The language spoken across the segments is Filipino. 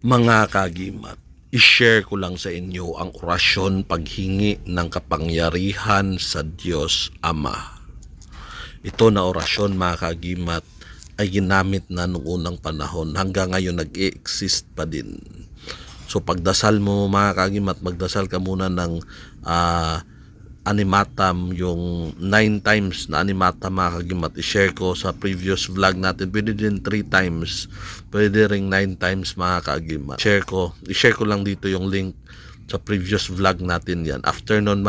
Mga kagimat, i-share ko lang sa inyo ang orasyon paghingi ng kapangyarihan sa Diyos Ama. Ito na orasyon mga kagimat ay ginamit na noong unang panahon hanggang ngayon nag-exist pa din. So pagdasal mo mga kagimat, magdasal ka muna ng ah, animatam yung 9 times na animatam mga kagimat i-share ko sa previous vlog natin. Pwede din 3 times. Pwede ring 9 times mga kagimat. Share ko. I-share ko lang dito yung link sa previous vlog natin yan. After nun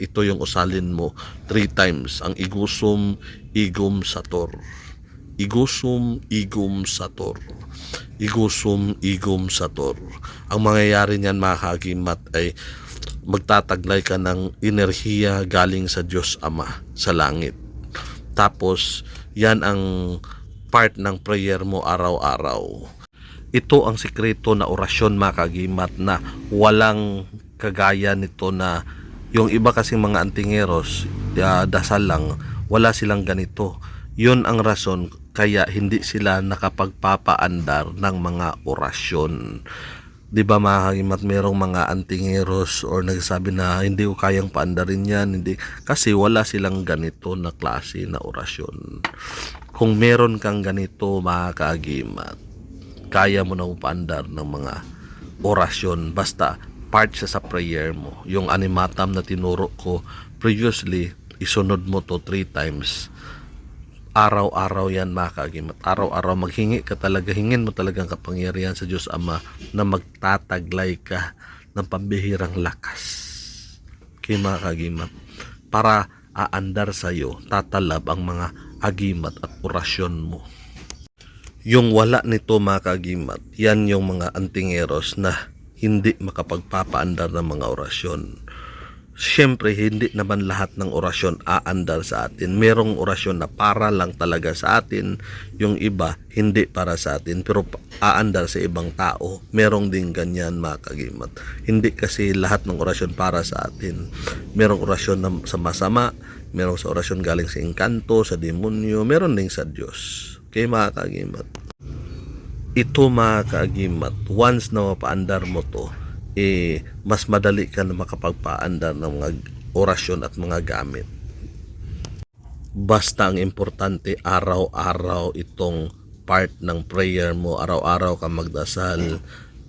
ito yung usalin mo 3 times. Ang igusum igum sator. Igusum igum sator. Igusum igum sator. Ang mangyayari niyan mga kagimat ay magtataglay ka ng enerhiya galing sa Diyos Ama sa langit. Tapos, yan ang part ng prayer mo araw-araw. Ito ang sikreto na orasyon mga kagimat na walang kagaya nito na yung iba kasing mga antingeros, ah, dasal lang, wala silang ganito. Yun ang rason kaya hindi sila nakapagpapaandar ng mga orasyon. 'Di ba mga kagimat merong mga antingeros or nagsasabi na hindi ko kayang paandarin yan hindi. Kasi wala silang ganito na klase na orasyon. Kung meron kang ganito mga kagimat kaya mo na paandar ng mga orasyon. Basta part siya sa prayer mo. Yung animatam na tinuro ko previously isunod mo to three times araw-araw yan mga. Araw-araw maghingi ka talaga, hingin mo talagang kapangyarihan sa Diyos Ama na magtataglay ka ng pambihirang lakas. Okay mga. Para aandar sa iyo, tatalab ang mga agimat at orasyon mo. Yung wala nito mga yan yung mga antingeros na hindi makapagpapaandar ng mga orasyon. Siyempre, hindi naman lahat ng orasyon aandar sa atin. Merong orasyon na para lang talaga sa atin, yung iba hindi para sa atin, pero aandar sa ibang tao. Merong din ganyan mga kagimat. Hindi kasi lahat ng orasyon para sa atin. Merong orasyon na sa masama, merong sa orasyon galing sa engkanto, sa demonyo, meron din sa Diyos. Okay mga kagimat ito mga kaagimat, once na mapaandar mo to, eh, mas madali ka na makapagpaandar ng mga orasyon at mga gamit. Basta ang importante, araw-araw itong part ng prayer mo, araw-araw ka magdasal,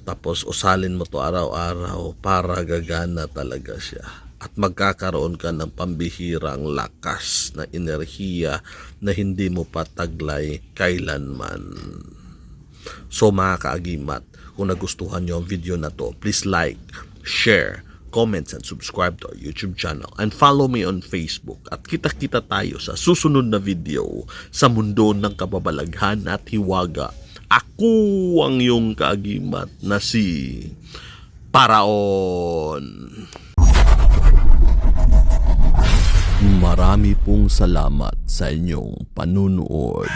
tapos usalin mo to araw-araw para gagana talaga siya. At magkakaroon ka ng pambihirang lakas na enerhiya na hindi mo pataglay kailanman. So mga kaagimat, kung nagustuhan nyo ang video na to, please like, share, comments, and subscribe to our YouTube channel. And follow me on Facebook. At kita-kita tayo sa susunod na video sa mundo ng kababalaghan at hiwaga. Ako ang iyong kaagimat na si Paraon. Marami pong salamat sa inyong panunood.